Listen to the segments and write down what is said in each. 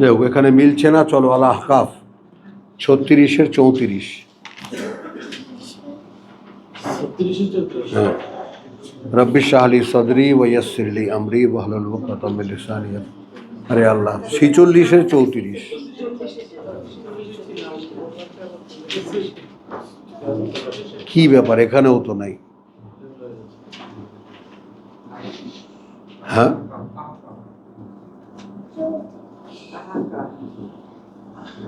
যাই এখানে মিলছে না চলো আল আহকাফ। ছত্রিশের চৌত্রিশ। হ্যাঁ। রব্বি শাহলি সদরি ওয়াসিরলি আমরি ওয়াহলুল উকদাতাম মিন লিসানি আরে আল্লাহ ছিচল্লিশের চৌত্রিশ। কি ব্যাপার এখানেও তো নাই। হ্যাঁ মুসাদ্দিক আছে আচ্ছা এগারোতে হ্যাঁ মুসাদ্দিক তো আসে না এখন না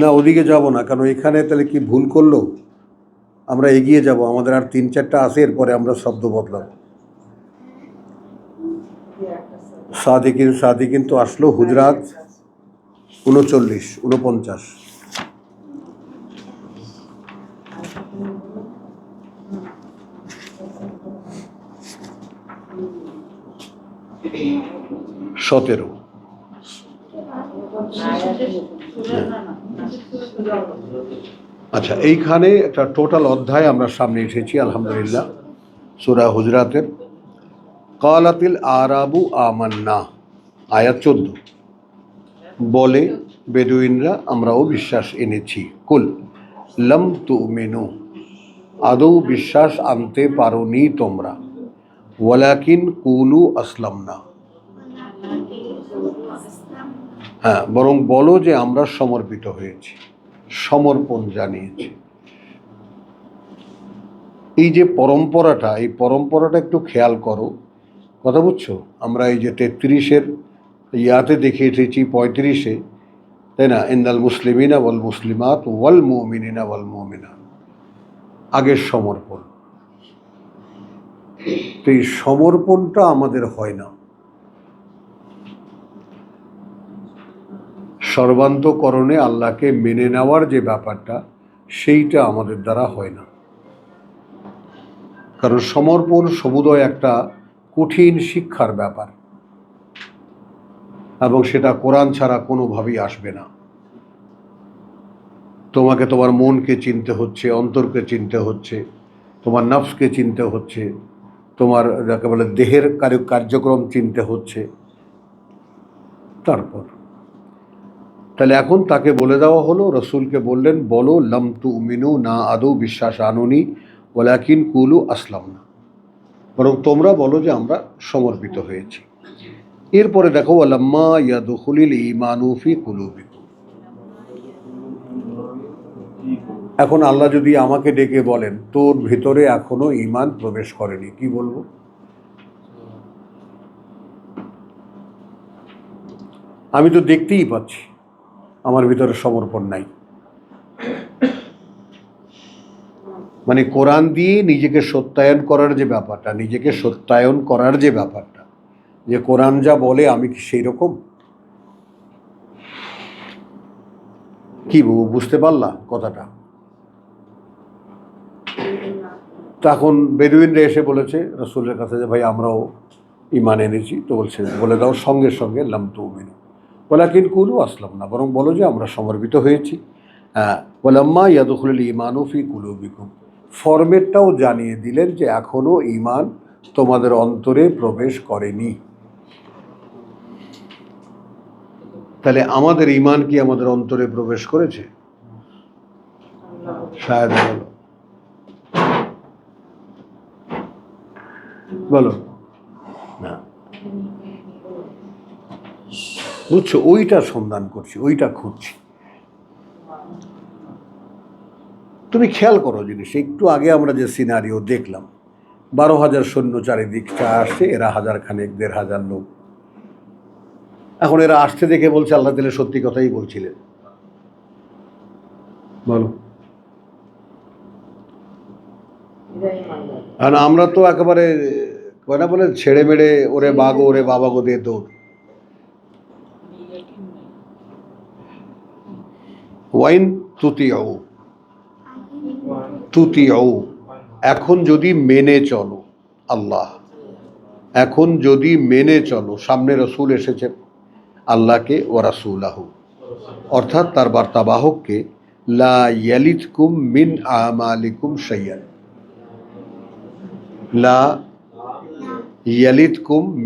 না, ওদিকে যাব না, কারণ এখানে তাহলে কি ভুল করল? আমরা এগিয়ে যাব, আমাদের আর তিন চারটা আছে, এরপরে আমরা শব্দ বদলাব। সাদিকিন সাদিকিন তো আসলো, হুজরাত উনচল্লিশ, উনপঞ্চাশ। সতেরো। আচ্ছা এইখানে একটা টোটাল অধ্যায় আমরা সামনে এসেছি, আলহামদুলিল্লাহ, সুরা হুজরাতের। কালাতিল আরাবু আমান্না, আয়াত চোদ্দ। বলে বেদুইনরা, আমরাও বিশ্বাস এনেছি। কুল, লম তু মেনু আদৌ বিশ্বাস আনতে পারোনি তোমরা। ওয়ালাকিন কুলু আসলাম না হ্যাঁ বরং বলো যে আমরা সমর্পিত হয়েছি, সমর্পণ জানিয়েছি। এই যে পরম্পরাটা, এই পরম্পরাটা একটু খেয়াল করো। কথা বুঝছ? আমরা এই যে তেত্রিশের ইয়াতে দেখে এসেছি, পঁয়ত্রিশে, তাই না? ইন্দাল মুসলিমিনা ওয়াল মুসলিমাত ওয়াল মুমিনিনা ওয়াল মুমিনা। আগের সমর্পণ। তো এই সমর্পণটা আমাদের হয় না। সর্বান্তকরণে আল্লাহকে মেনে নেওয়ার যে ব্যাপারটা, সেইটা আমাদের দ্বারা হয় না। কারণ সমর্পণ, সমুদয় একটা কঠিন শিক্ষার ব্যাপার। এবং সেটা কোরআন ছাড়া কোনোভাবেই আসবে না। তোমাকে তোমার মনকে চিনতে হচ্ছে, অন্তরকে চিনতে হচ্ছে, তোমার নফসকে চিনতে হচ্ছে, তোমার যাকে বলে দেহের কার্যক্রম চিনতে হচ্ছে। তারপর তাহলে এখন তাকে বলে দেওয়া হলো, রসুলকে বললেন, বলো, লম তু মিনু না আদৌ বিশ্বাস আনুনি ওলাকিন কুলু আসলাম না বরং তোমরা বলো যে আমরা সমর্পিত হয়েছি। এরপরে দেখো আলাম্মা ইয়াদুখুলিল ইমানুফি কুলুবিকুম। এখন আল্লাহ যদি আমাকে ডেকে বলেন, তোর ভেতরে এখনও ইমান প্রবেশ করেনি, কি বলব? আমি তো দেখতেই পাচ্ছি। আমার ভিতরে সমর্পণ নাই। মানে কোরআন দিয়ে নিজেকে সত্যায়ন করার যে ব্যাপারটা, নিজেকে সত্যায়ন করার যে ব্যাপারটা, যে কোরআন যা বলে আমি কি সেই রকম? কি বুঝতে পারলা কথাটা? তখন বেদুইনরা এসে বলেছে, রসুলের কাছে যে, ভাই, আমরাও ইমান এনেছি। তো বলছে, বলে দাও সঙ্গে সঙ্গে, লাম তু মিনু ওলাকিন কুলু আসলাম না, বরং বলো যে আমরা সমর্পিত হয়েছি। হ্যাঁ ওলাম্মা ইয়াদুখুল ইমানুফি কুলুবিকুম। ফরমেটটাও জানিয়ে দিলেন যে এখনও ইমান তোমাদের অন্তরে প্রবেশ করেনি। তাহলে আমাদের ইমান কি আমাদের অন্তরে প্রবেশ করেছে? বলো। বলো না বুঝছ? ওইটা সন্ধান করছি, ওইটা খুঁজছি। তুমি খেয়াল করো জিনিস, একটু আগে আমরা যে সিনারিও দেখলাম, বারো হাজার সৈন্য চারিদিকটা আসছে এরা হাজার খানেক, দেড় হাজার লোক। এখন এরা আসতে দেখে বলছে, আল্লাহ দিলে সত্যি কথাই বলছিলেন। বলো। আমরা তো একেবারে, কয় না বলে, ছেড়ে মেড়ে ওরে বাগো ওরে বাবা গো দিয়ে দৌড়। ওয়াইন তুতিও তুতিও এখন যদি মেনে চলো আল্লাহ। এখন যদি মেনে চলো, সামনে রসুল এসেছেন, আল্লাহকে ও রাসুলাহু। অর্থাৎ তার বার্তাবাহককে লা ইয়ালিদকুম মিন আমালিকুম শাইয়ান লা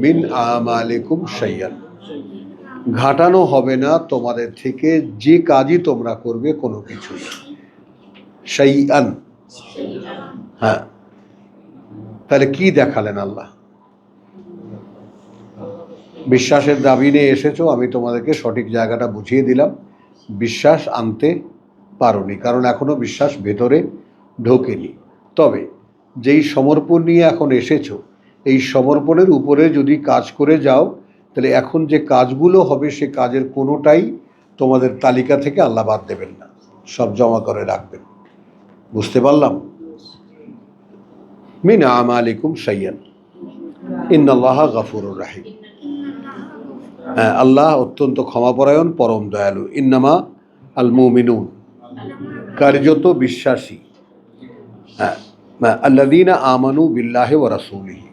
মিন আমালিকুম শাইয়ান ঘাটানো হবে না তোমাদের থেকে, যে কাজই তোমরা করবে কোনো কিছুই আন হ্যাঁ। তাহলে কি দেখালেন আল্লাহ? বিশ্বাসের দাবি নিয়ে এসেছ, আমি তোমাদেরকে সঠিক জায়গাটা বুঝিয়ে দিলাম। বিশ্বাস আনতে পারোনি, কারণ এখনও বিশ্বাস ভেতরে ঢোকেনি। তবে যেই সমর্পণ নিয়ে এখন এসেছ, এই সমর্পণের উপরে যদি কাজ করে যাও তাহলে এখন যে কাজগুলো হবে সে কাজের কোনোটাই তোমাদের তালিকা থেকে আল্লাহ বাদ দেবেন না। সব জমা করে রাখবেন। বুঝতে পারলাম? মিন আমালিকুম সাইয়ান ইন্নাল্লাহ গাফুরুর রাহিম। হ্যাঁ আল্লাহ অত্যন্ত ক্ষমাপরায়ণ, পরম দয়ালু। ইন্নামা আল মুমিনুন কার্যত বিশ্বাসী। হ্যাঁ আল্লাদিনা আমানু বিল্লাহে ও রাসূলিহি।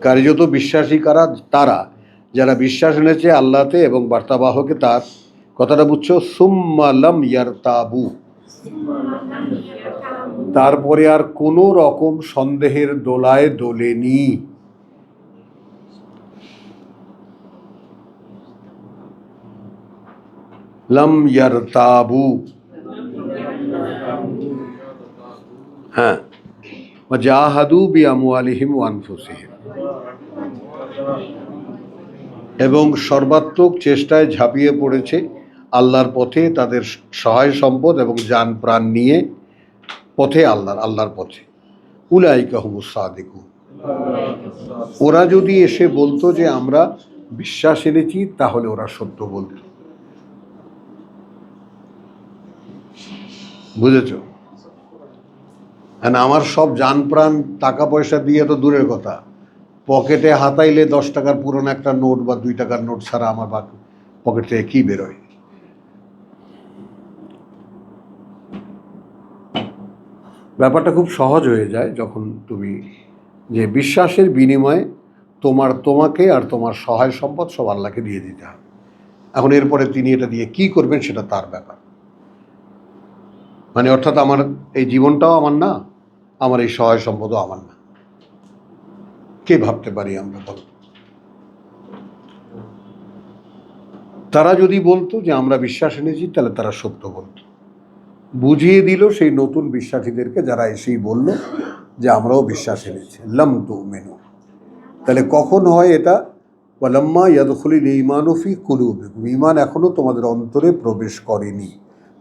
কার্যত বিশ্বাসী কারা? তারা। যারা বিশ্বাস এনেছে আল্লাহতে এবং বার্তাবাহকে তার, কথাটা বুঝছ? সুম্মালাম ইয়ার তাবু তারপরে আর কোনো রকম সন্দেহের দোলায় দোলেনি। লম ইয়ার তাবু হ্যাঁ। জাহাদু বি আমওয়ালিহিম ওয়ানফুসিহিম এবং সর্বাত্মক চেষ্টায় ঝাঁপিয়ে পড়েছে আল্লাহর পথে তাদের সহায় সম্পদ এবং যান প্রাণ নিয়ে পথে আল্লাহর আল্লাহর পথে। উলাইকা হুমুস সাদিকুন। ওরা যদি এসে বলতো যে আমরা বিশ্বাস এনেছি, তাহলে ওরা সত্য বলতো। বুঝেছ? আমার সব যান প্রাণ, টাকা পয়সা দিয়ে তো দূরের কথা। পকেটে হাতাইলে দশ টাকার পুরনো একটা নোট বা দুই টাকার নোট ছাড়া আমার বাকি পকেট কী বেরোয়? ব্যাপারটা খুব সহজ হয়ে যায় যখন তুমি যে বিশ্বাসের বিনিময়ে তোমার তোমাকে আর তোমার সহায় সম্পদ সব আল্লাহকে দিয়ে দিতে হবে। এখন এরপরে তিনি এটা দিয়ে কি করবেন সেটা তার ব্যাপার। মানে অর্থাৎ আমার এই জীবনটাও আমার না, আমার এই সহায় সম্পদও আমার না। কে ভাবতে পারি আমরা বল? তারা যদি বলতো যে আমরা বিশ্বাস এনেছি, তাহলে তারা সত্য বলতো। বুঝিয়ে দিল সেই নতুন বিশ্বাসীদেরকে, যারা এসেই বলল যে আমরাও বিশ্বাস এনেছি। লম টু মেনু তাহলে কখন হয় এটা? ওয়ালাম্মা ইয়াদখলিল ইমানুফি কুলুবিকুম। ইমান এখনও তোমাদের অন্তরে প্রবেশ করেনি।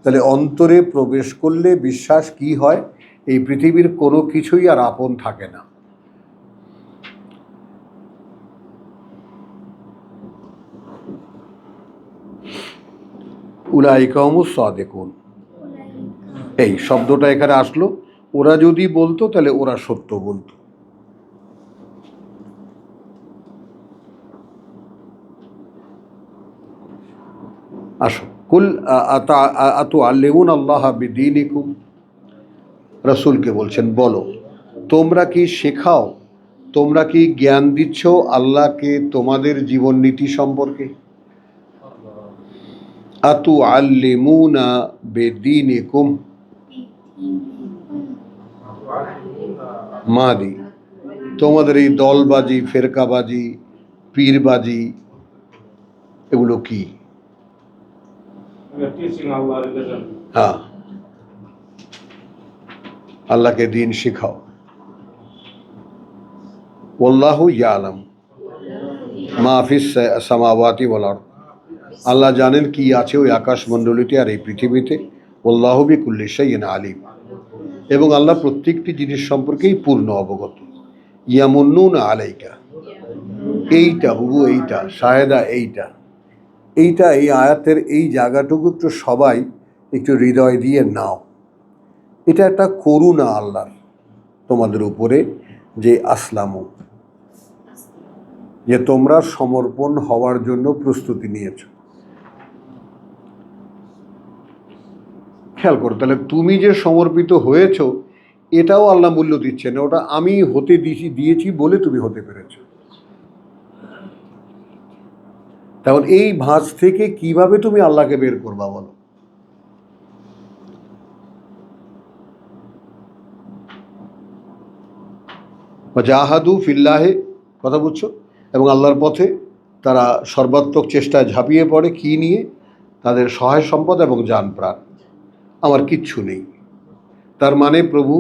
তাহলে অন্তরে প্রবেশ করলে বিশ্বাস কি হয়? এই পৃথিবীর কোনো কিছুই আর আপন থাকে না। উলাইকামুস সাদেকুন। এই শব্দটা এখানে আসলো। ওরা যদি বলতো, তাহলে ওরা সত্য বলতো। আসো। কুল আতু আল্লেমুন আল্লাহ বিদিনিকুম। রসুলকে বলছেন, বলো, তোমরা কি শেখাও? তোমরা কি জ্ঞান দিচ্ছ আল্লাহকে তোমাদের জীবন নীতি সম্পর্কে? আতু আল্লিমুনা বেদিনিকুম মাদি তোমাদের এই দলবাজি ফেরকাবাজি পীরবাজি এগুলো কি? হ্যাঁ। আল্লাহকে দিন শিখাও। ওল্লাহু ইয়ালাম মাহফিস সামাওয়াতি বলার আল্লাহ জানেন কি আছে ওই আকাশমণ্ডলীতে আর এই পৃথিবীতে। ওল্লাহ বি কুল্লিশাইন আলিম। এবং আল্লাহ প্রত্যেকটি জিনিস সম্পর্কেই পূর্ণ অবগত। ইয়ামুন্নুন আলাইকা। এইটা হুবু এইটা সাহেদা এইটা। এইটা এই আয়াতের এই জায়গাটুকু একটু সবাই একটু হৃদয় দিয়ে নাও। এটা একটা করুণা আল্লাহর তোমাদের উপরে যে আসলামু। যে তোমরা সমর্পণ হওয়ার জন্য প্রস্তুতি নিয়েছ। খেয়াল করো, তাহলে তুমি যে সমর্পিত হয়েছো, এটাও আল্লাহ মূল্য দিচ্ছে না, ওটা আমি হতে দিয়েছি দিয়েছি বলে তুমি হতে পেরেছ। তখন এই ভাঁজ থেকে কীভাবে তুমি আল্লাহকে বের করবা বলো? জাহাদু ফিল্লাহে, কথা বুঝছ? এবং আল্লাহর পথে তারা সর্বাত্মক চেষ্টায় ঝাঁপিয়ে পড়ে, কি নিয়ে? তাদের সহায় সম্পদ এবং যান প্রাণ। আমার কিচ্ছু নেই। তার মানে প্রভু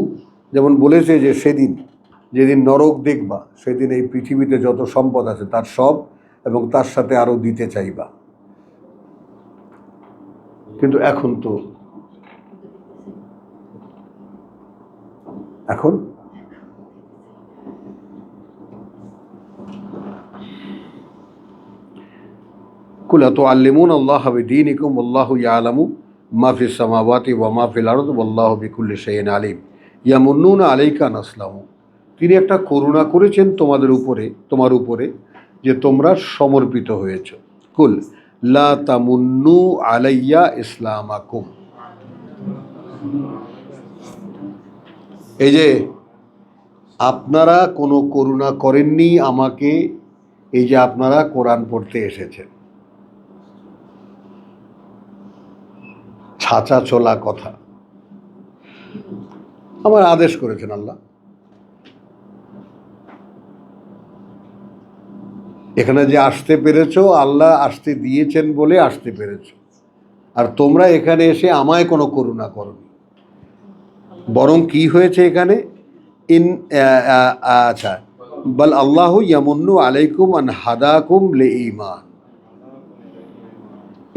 যেমন বলেছে যে সেদিন, যেদিন নরক দেখবা, সেদিন এই পৃথিবীতে যত সম্পদ আছে তার সব এবং তার সাথে আরও দিতে চাইবা। কিন্তু এখন তো এখন? কুলা তো আল্লিমুন আল্লাহ হবে দিন ইকুম আল্লাহ ইয়ালামু। মাফি সামাওয়াতি ওয়া মাফিল আরদ আল্লাহ বিকুল্লি শাইন আলিম। ইয়ামুন্নুন আলাইকা নাসলামু। তিনি একটা করুণা করেছেন তোমাদের উপরে, তোমার উপরে, যে তোমরা সমর্পিত হয়েছ। কুল, লা তামুন্নু আলাইয়া ইসলামাকুম। এই যে, আপনারা কোনো করুণা করেননি আমাকে, এই যে আপনারা কোরআন পড়তে এসেছেন। ছাঁচা চলা কথা। আমার আদেশ করেছেন আল্লাহ। এখানে যে আসতে পেরেছ, আল্লাহ আসতে দিয়েছেন বলে আসতে পেরেছ। আর তোমরা এখানে এসে আমায় কোনো করুণা করনি। বরং কি হয়েছে এখানে? ইন আচ্ছা। বল আল্লাহ ইয়ামুন্নু আলাইকুম আন হাদাকুম লে ইমান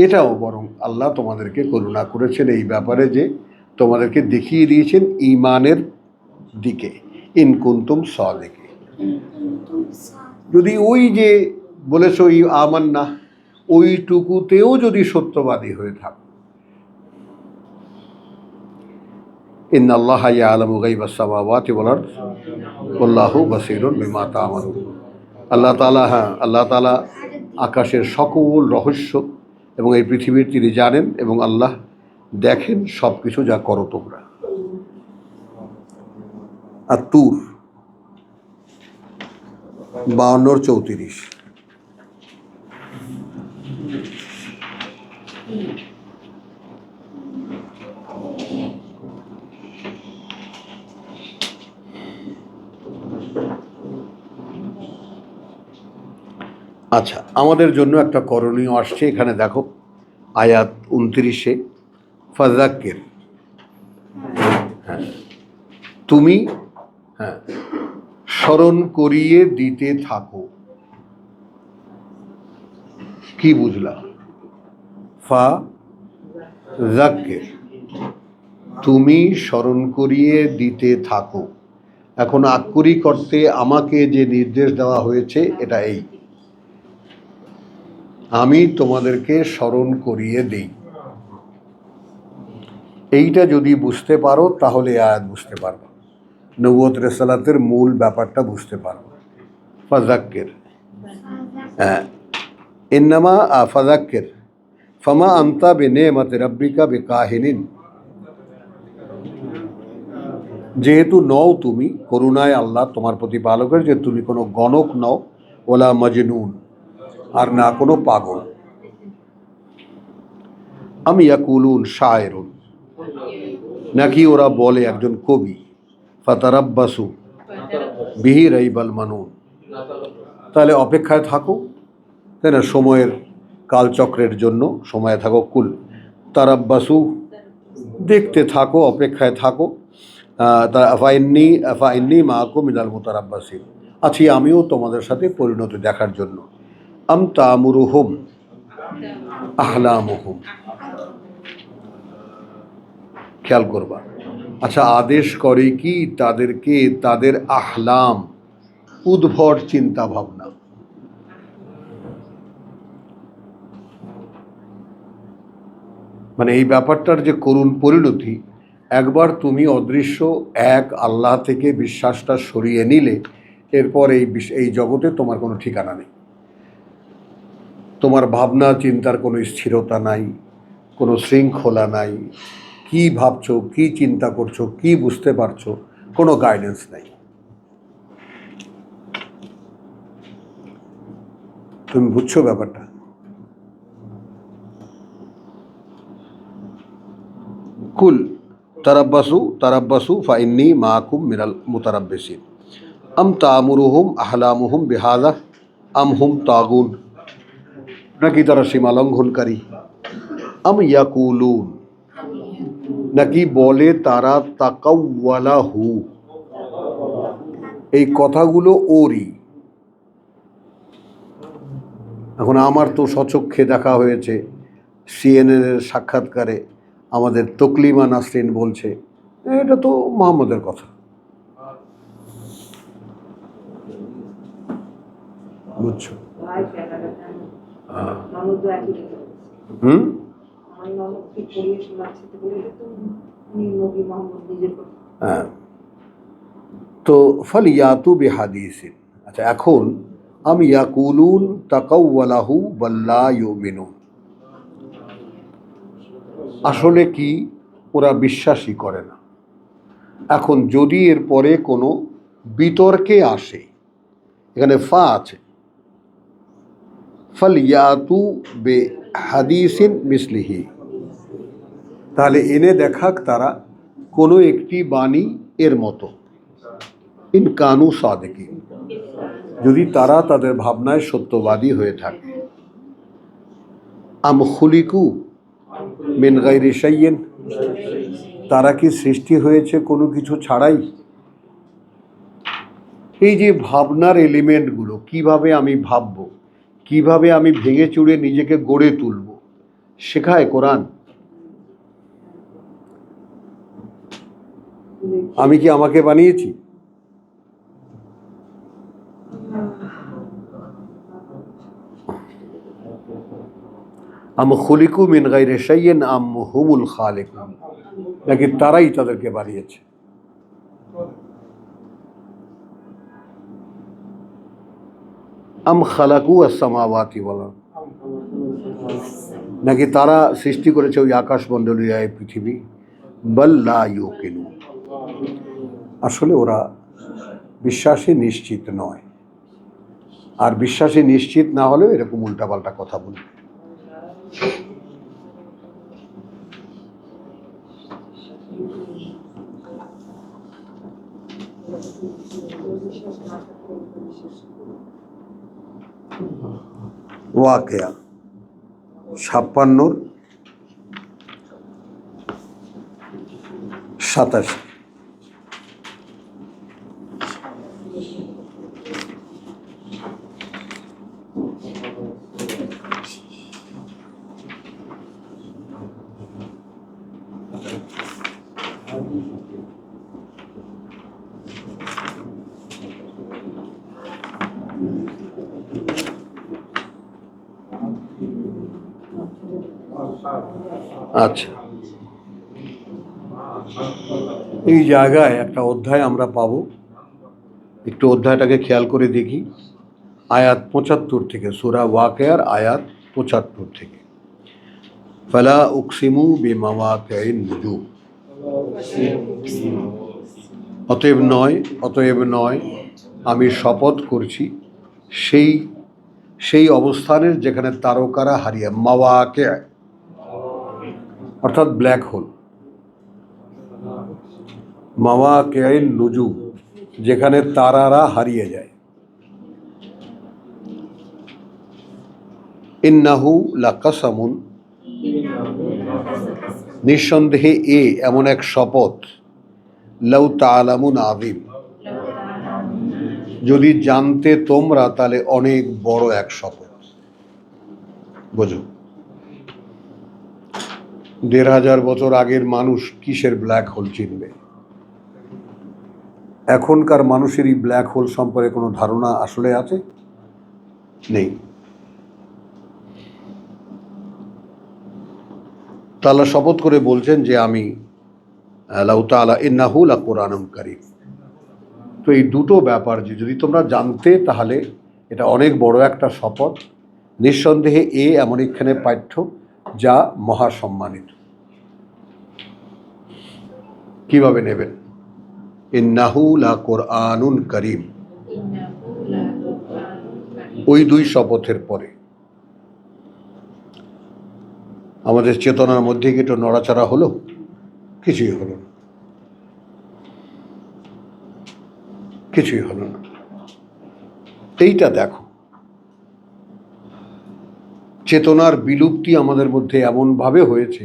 এটাও বরং আল্লাহ তোমাদেরকে করুণা করেছেন এই ব্যাপারে যে তোমাদেরকে দেখিয়ে দিয়েছেন ইমানের দিকে। ইন কুন্তুম সলেকে যদি ওই যে বলেছ ওই আমার না ওইটুকুতেও যদি সত্যবাদী হয়ে থাকো। ইন আল্লাহ আলম গাইবাসাবাতি বলার আল্লাহ বাসিরুন বিমা তামারুন আল্লাহ তালা হ্যাঁ আল্লাহ তালা আকাশের সকল রহস্য এবং এই পৃথিবীর তিনি জানেন এবং আল্লাহ দেখেন সব কিছু যা করো তোমরা। আর তুর, বাউন্নর চৌত্রিশ। আচ্ছা আমাদের জন্য একটা করণীয় আসছে। এখানে দেখো, আয়াত উনত্রিশে ফাজাক্কের। হ্যাঁ তুমি হ্যাঁ স্মরণ করিয়ে দিতে থাকো। কি বুঝলা? ফা জাক্কের তুমি স্মরণ করিয়ে দিতে থাকো। এখন আক্ষরিক অর্থে আমাকে যে নির্দেশ দেওয়া হয়েছে, এটা এই। আমি তোমাদেরকে স্মরণ করিয়ে দিই। এইটা যদি বুঝতে পারো, তাহলে আয়াত বুঝতে পারব নবুয়ত রেসালাতের মূল ব্যাপারটা বুঝতে পারব ফাজাক্কের। হ্যাঁ। ইন্নামা ফাজাক্কের। ফামা আন্তা বে নেমাতে রব্বিকা বে কাহিনিন যেহেতু নও তুমি, করুণায় আল্লাহ তোমার প্রতি বালকের যে তুমি কোনো গণক নও, ওলা মজনুন। আর না কোনো পাগল। আমি ইয়াকুলুন শায়রুন। নাকি ওরা বলে একজন কবি, ফাতারাব্বাসু বিহি রাইবাল মানুন। তাহলে অপেক্ষায় থাকো, তাই না? সময়ের কালচক্রের জন্য সময়ে থাকো, কুল। তারাব্বাসু, দেখতে থাকো, অপেক্ষায় থাকো। তা ফাইন্নি ফাইন্নি মাকু মিনাল মোতারাব্বাসি আছি আমিও তোমাদের সাথে পরিণতি দেখার জন্য। আম তামুরুহুম আহলামুহুম। খেয়াল করবা। আচ্ছা আদেশ করে কি তাদেরকে তাদের আহলাম, উদ্ভট চিন্তা ভাবনা মানে এই ব্যাপারটার যে করুণ পরিণতি, একবার তুমি অদৃশ্য, এক আল্লাহ থেকে বিশ্বাসটা সরিয়ে নিলে, এরপর এই এই জগতে তোমার কোনো ঠিকানা নেই। তোমার ভাবনা, চিন্তার কোনো স্থিরতা নাই, কোনো শৃঙ্খলা নাই। কি ভাবছ, কি চিন্তা করছ, কি বুঝতে পারছ, কোনো গাইডেন্স নাই। তুমি বুঝছ ব্যাপারটা? কুল তারাব্বাসু তারাব্বাসু ফাইন্নি মাকুম মিনাল মুতারাব্বিসিন। আম তামুরুহুম আহলামুহুম বিহাদা, আম হুম তাগুন। নাকি তারা সীমা লঙ্ঘনকারী? আম ইয়াকুলুন। নাকি বলে তারা তাকাউওয়ালাহু এই কথাগুলো ওরই। এখন আমার তো সচক্ষে দেখা হয়েছে, সিএনএনের সাক্ষাৎকারে আমাদের তকলিমা নাসরিন বলছে, এটা তো মোহাম্মদের কথা। বুঝছ ভাই ক্যানাডা হ্যাঁ। ননদ একই রেখে হুম? হ্যাঁ। তো ফল ইয়াতু বেহাদিসিন। আচ্ছা এখন আমি ইয়াকুলুন তাকাউওয়ালাহু বাল্লা ইউমিনুন। আসলে কি ওরা বিশ্বাসই করে না। এখন যদি এর পরে কোনো বিতর্কে আসে, এখানে ফা আছে ফল ইয়াতু বে হাদিসিন মিসলিহি। তাহলে এনে দেখাক তারা কোনো একটি বাণী এর মতো। ইন কানু সাদেকি যদি তারা তাদের ভাবনায় সত্যবাদী হয়ে থাকে। আম খুলিকু মিন গাইরি তারা কি সৃষ্টি হয়েছে কোনো কিছু ছাড়াই? এই যে ভাবনার এলিমেন্টগুলো কীভাবে আমি ভাবব? কীভাবে আমি ভেঙে চুড়ে নিজেকে গড়ে তুলব? শেখায় কোরআন। আমি কি আমাকে বানিয়েছি? আম খুলিকু মিন গাইরে সাইয়েন আম হুমুল খালেকুন। নাকি তারাই তাদেরকে বানিয়েছে? আম খালাকু আসামাওয়াতি বলা নাকি তারা সৃষ্টি করেছে ওই আকাশমণ্ডলীয় এই পৃথিবী? বল্লা ইউকিনু। আসলে ওরা বিশ্বাসে নিশ্চিত নয়। আর বিশ্বাসে নিশ্চিত না হলেও এরকম উল্টাপাল্টা কথা বলবে। ওয়াকেয়া। ছাপ্পান্নর সাতাশি। আচ্ছা। এই জায়গায় একটা অধ্যায় আমরা পাবো। একটু অধ্যায়টাকে খেয়াল করে দেখি। আয়াত পঁচাত্তর থেকে, সুরা ওয়াকেয়ার আয়াত পঁচাত্তর থেকে। ফালা উকসিমু বিমাওয়াকিন নুজুম। অতএব নয় অতএব নয়, আমি শপথ করছি, সেই সেই অবস্থানের যেখানে তারকারা হারিয়ে মাওয়াকে অর্থাৎ ব্ল্যাক হোল মাওয়াকে নুজু, যেখানে তারারা হারিয়ে যায়। ইন্নাহু লাকাসামুন। নিঃসন্দেহে এ এমন এক শপথ। লৌ তালামুন আদিম যদি জানতে তোমরা, তাহলে অনেক বড় এক শপথ। বোঝো। দেড় হাজার বছর আগের মানুষ কিসের ব্ল্যাক হোল চিনবে? এখনকার মানুষেরই ব্ল্যাক হোল সম্পর্কে কোনো ধারণা আসলে আছে? নেই। তাল্লা শপথ করে বলছেন যে আমি আল্লাহ ইন্নাহুল কোরআনম কারিম। তো এই দুটো ব্যাপার যে, যদি তোমরা জানতে, তাহলে এটা অনেক বড় একটা শপথ। নিঃসন্দেহে এ এমন এখানে পাঠ্য যা মহাসম্মানিত। কীভাবে নেবেন? ইন্নাহু লা কোরআনুন করিম। ওই দুই শপথের পরে। আমাদের চেতনার মধ্যে কি একটু নড়াচড়া হলো? কিছুই হলো না। কিছুই হলো না। এইটা দেখো। চেতনার বিলুপ্তি আমাদের মধ্যে এমনভাবে হয়েছে,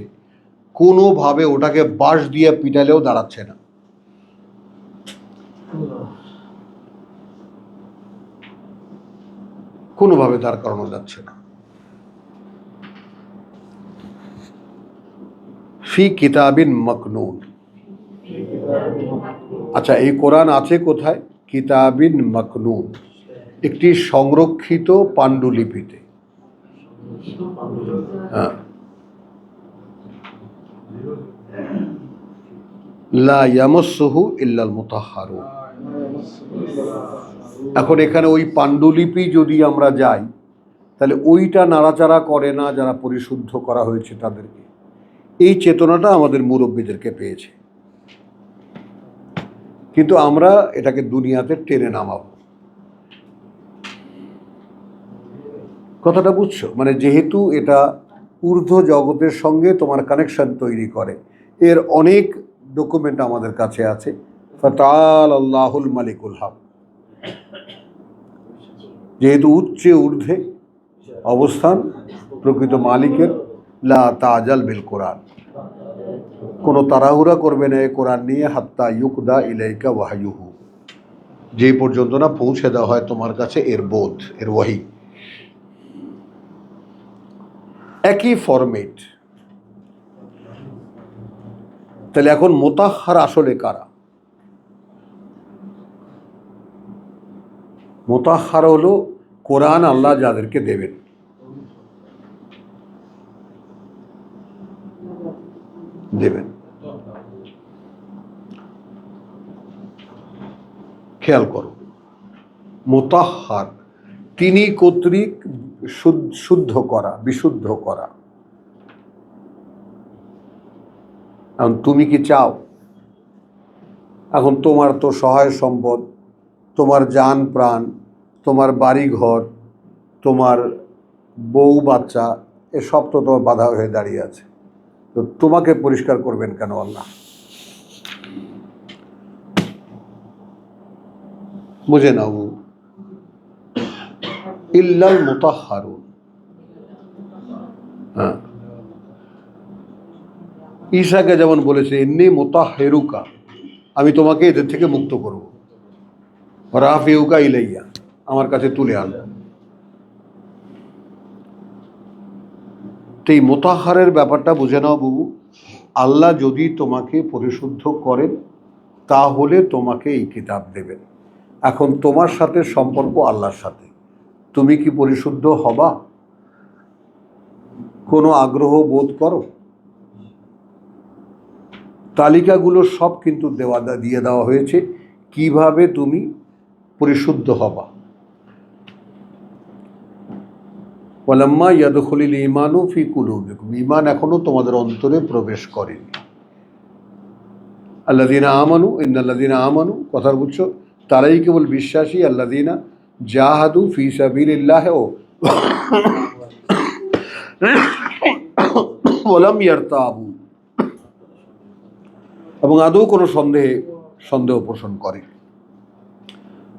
কোনোভাবে ওটাকে বাঁশ দিয়ে পিটালেও দাঁড়াচ্ছে না। কোনোভাবে দাঁড় করানো যাচ্ছে না। ফি কিতাবিন মকনুন। আচ্ছা এই কোরআন আছে কোথায়? কিতাবিন মকনুন, একটি সংরক্ষিত পাণ্ডুলিপিতে। লা ইয়ামাসসুহু ইল্লাল এখন এখানে ওই পাণ্ডুলিপি যদি আমরা যাই, তাহলে ওইটা নাড়াচাড়া করে না যারা পরিশুদ্ধ করা হয়েছে তাদেরকে। এই চেতনাটা আমাদের মুরব্বীদেরকে পেয়েছে। কিন্তু আমরা এটাকে দুনিয়াতে টেনে নামাবো। কথাটা বুঝছ? মানে যেহেতু এটা ঊর্ধ্ব জগতের সঙ্গে তোমার কানেকশন তৈরি করে, এর অনেক ডকুমেন্ট আমাদের কাছে আছে। ফতাল আল্লাহুল মালিকুল হাম যেহেতু উচ্চে ঊর্ধ্বে অবস্থান প্রকৃত মালিকের, লা তাজাল বিল কোরআন। কোনো তাড়াহুড়া করবে না কোরআন নিয়ে, হাত্তা ইউকদা ইলাইকা ওয়াহায়ুহু। যে পর্যন্ত না পৌঁছে দেওয়া হয় তোমার কাছে এর বোধ, এর ওয়াহি। একই ফরমেট তাহলে এখন মোতাহার আসলে কারা? মোতাহার হলো কোরআন আল্লাহ যাদেরকে দেবেন। দেবেন। খেয়াল করো। মোতাহার, তিনি কর্তৃক শুদ্ধ করা, বিশুদ্ধ করা। এখন তুমি কি চাও? এখন তোমার তো সহায় সম্পদ, তোমার যান প্রাণ, তোমার বাড়ি ঘর তোমার বউ বাচ্চা, এসব তো তোমার বাধা হয়ে দাঁড়িয়ে আছে। তো তোমাকে পরিষ্কার করবেন কেন আল্লাহ? বুঝে নাও। ইল্লাল মোতাহারুন। হ্যাঁ। ঈশাকে যেমন বলেছে এমনি মোতাহেরুকা আমি তোমাকে এদের থেকে মুক্ত করব। রাফিউকা ইলাইয়া, আমার কাছে তুলে আনব। তো এই মোতাহারের ব্যাপারটা বুঝে নাও বাবু। আল্লাহ যদি তোমাকে পরিশুদ্ধ করেন, তাহলে তোমাকে এই কিতাব দেবেন। এখন তোমার সাথে সম্পর্ক আল্লাহর সাথে। তুমি কি পরিশুদ্ধ হবা? কোনো আগ্রহ বোধ করো? তালিকাগুলো সব কিন্তু দেওয়া দিয়ে দেওয়া হয়েছে। কীভাবে তুমি পরিশুদ্ধ হবা? ওয়ালাম্মা ইয়াদখলিল ইমানু ফি কুলুবিকুম। ইমান এখনও তোমাদের অন্তরে প্রবেশ করেনি। আল্লাদিনা আমানু ইন্নাল্লাদিনা আমানু কথা বুঝছ তারাই কেবল বিশ্বাসী আল্লাদিনা জাহাদু ফি সাবিলিল্লাহ ও। ওলাম ইয়ারতাবু। এবং আদৌ কোনো সন্দেহে, সন্দেহ পোষণ করে।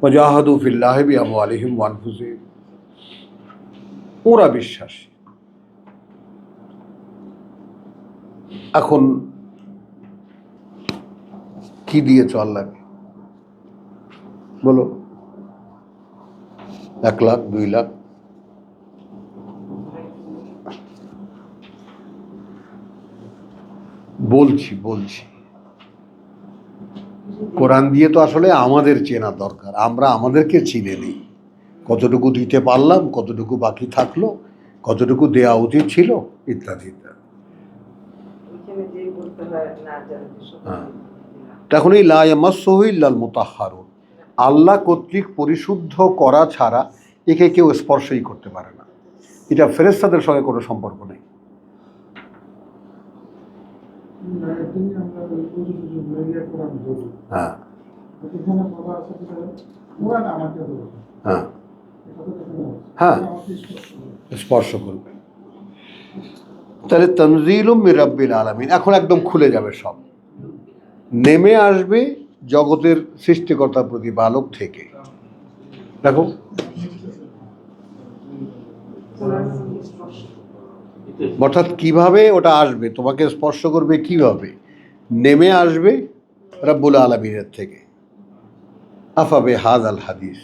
ওয়াজাহাদু ফিল্লাহ বিআমু আলিহিম ওয়ানফুসিহিম ওরা বিশ্বাসী। এখন কি দিয়েছ আল্লাহকে? বলো। এক লাখ দুই লাখ। বলছি বলছি। কোরআন দিয়ে তো আসলে আমাদের চেনা দরকার। আমরা আমাদেরকে চিনে নিই। কতটুকু দিতে পারলাম কতটুকু বাকি থাকল কতটুকু দেওয়া উচিত ছিল ইত্যাদি ইত্যাদি। তখন এই লায়ামাসহিল্লাল মোতাহারুন। আল্লাহ কর্তৃক পরিশুদ্ধ করা ছাড়া একে কেউ স্পর্শই করতে পারে না। এটা ফেরেস্তাদের সঙ্গে কোনো সম্পর্ক নেই। হয়ে। হ্যাঁ। হ্যাঁ। স্পর্শ করবে। তাহলে তনজিলুম মিরাব্বিল আলামিন, এখন একদম খুলে যাবে সব। নেমে আসবে জগতের সৃষ্টিকর্তা প্রতিপালক থেকে। দেখো। অর্থাৎ কীভাবে ওটা আসবে, তোমাকে স্পর্শ করবে কীভাবে? নেমে আসবে রাব্বুল আলমিনের থেকে। আফাবে হাজ আল হাদিস।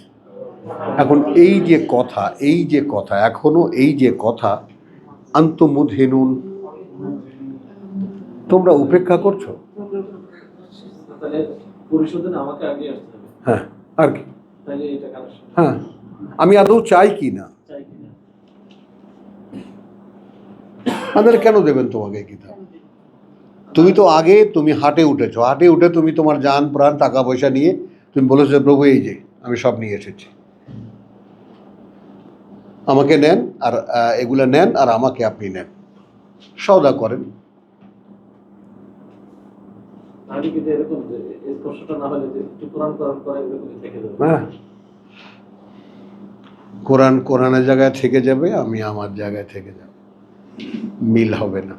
এখন এই যে কথা, এই যে কথা, এখনও এই যে কথা আন্তমুদহিনুন তোমরা উপেক্ষা করছ? পরিশোধনে আমাকে আগে আসতে হবে। হ্যাঁ আর কি? তাহলে এটা কানেকশন হ্যাঁ আমি আদৌ চাই কি না? কিনা আমাদের কেন দেবেন তোমাকে কিতাব? তুমি তো আগে তুমি হাটে উঠেছো। হাটে উঠে তুমি তোমার যান প্রাণ টাকা পয়সা নিয়ে তুমি বলেছ প্রভু এই যে আমি সব নিয়ে এসেছি। আমাকে নেন আর এগুলা নেন আর আমাকে আপনি নেন। সওদা করেন। আমি কিন্তু এরকম হ্যাঁ। কোরআন কোরআনের জায়গায় থেকে যাবে, আমি আমার জায়গায় থেকে যাব। মিল হবে না।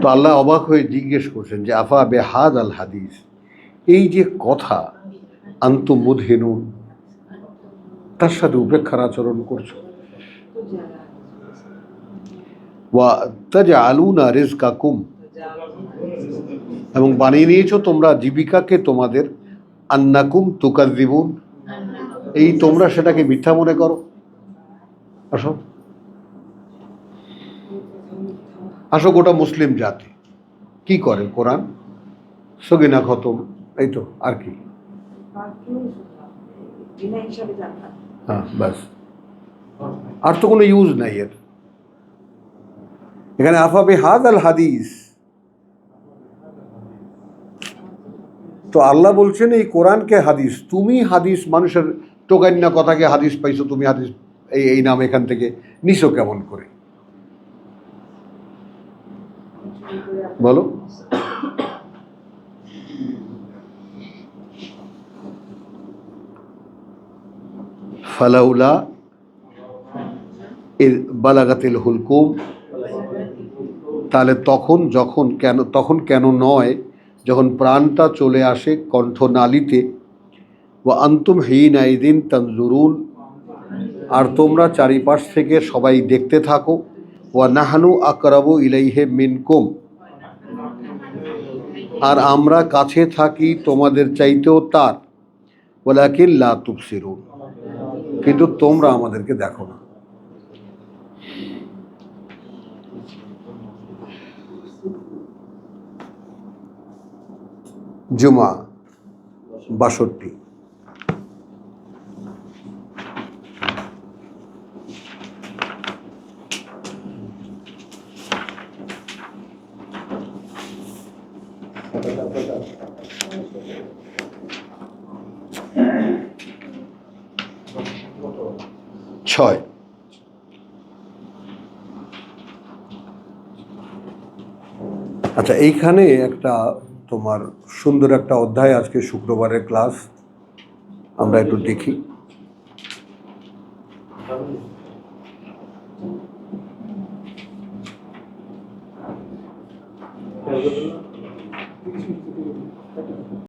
তো আল্লাহ অবাক হয়ে জিজ্ঞেস করছেন যে, আফা বেহাদ আল হাদিস? এই যে কথা আন্তমুদহিনুন তার সাথে উপেক্ষার আচরণ করছ। ওয়া তাজা আলুনা রেজকা কুম এবং বানিয়ে নিয়েছো তোমরা জীবিকাকে তোমাদের। আন্নাকুম তুকাদ্দিবুন এই তোমরা সেটাকে মিথ্যা মনে করো। আসো। আসো, গোটা মুসলিম জাতি। কি করে কোরআন? সগিনা খতম। এই তো, আর কি? হ্যাঁ ব্যাস। আর তো কোনো ইউজ নাই এর। এখানে আফাবে হাদ আল হাদিস। তো আল্লাহ বলছেন, এই কোরআনকে হাদিস, তুমি হাদিস, মানুষের টোকান্না কথাকে হাদিস পাইছো, তুমি হাদিস, এই এই নাম এখান থেকে নিছো কেমন করে? বলো। ফালাউলা এর বালাগাতিল হুলকুম, তাহলে তখন যখন কেন, তখন কেন নয় যখন প্রাণটা চলে আসে কণ্ঠনালীতে ও আন্তুম হিন আইদিন তানজুরুন, আর তোমরা চারিপাশ থেকে সবাই দেখতে থাকো, ওয়া নাহানু আকরাবু ইলাইহে মিনকুম, আর আমরা কাছে থাকি তোমাদের চাইতেও তার ওলাকিন লা তুবসিরুন। কিন্তু তোমরা আমাদেরকে দেখো না। জুমা বাষট্টি। ছয়। আচ্ছা এইখানে একটা তোমার সুন্দর একটা অধ্যায় আজকে শুক্রবারের ক্লাস। আমরা একটু দেখি।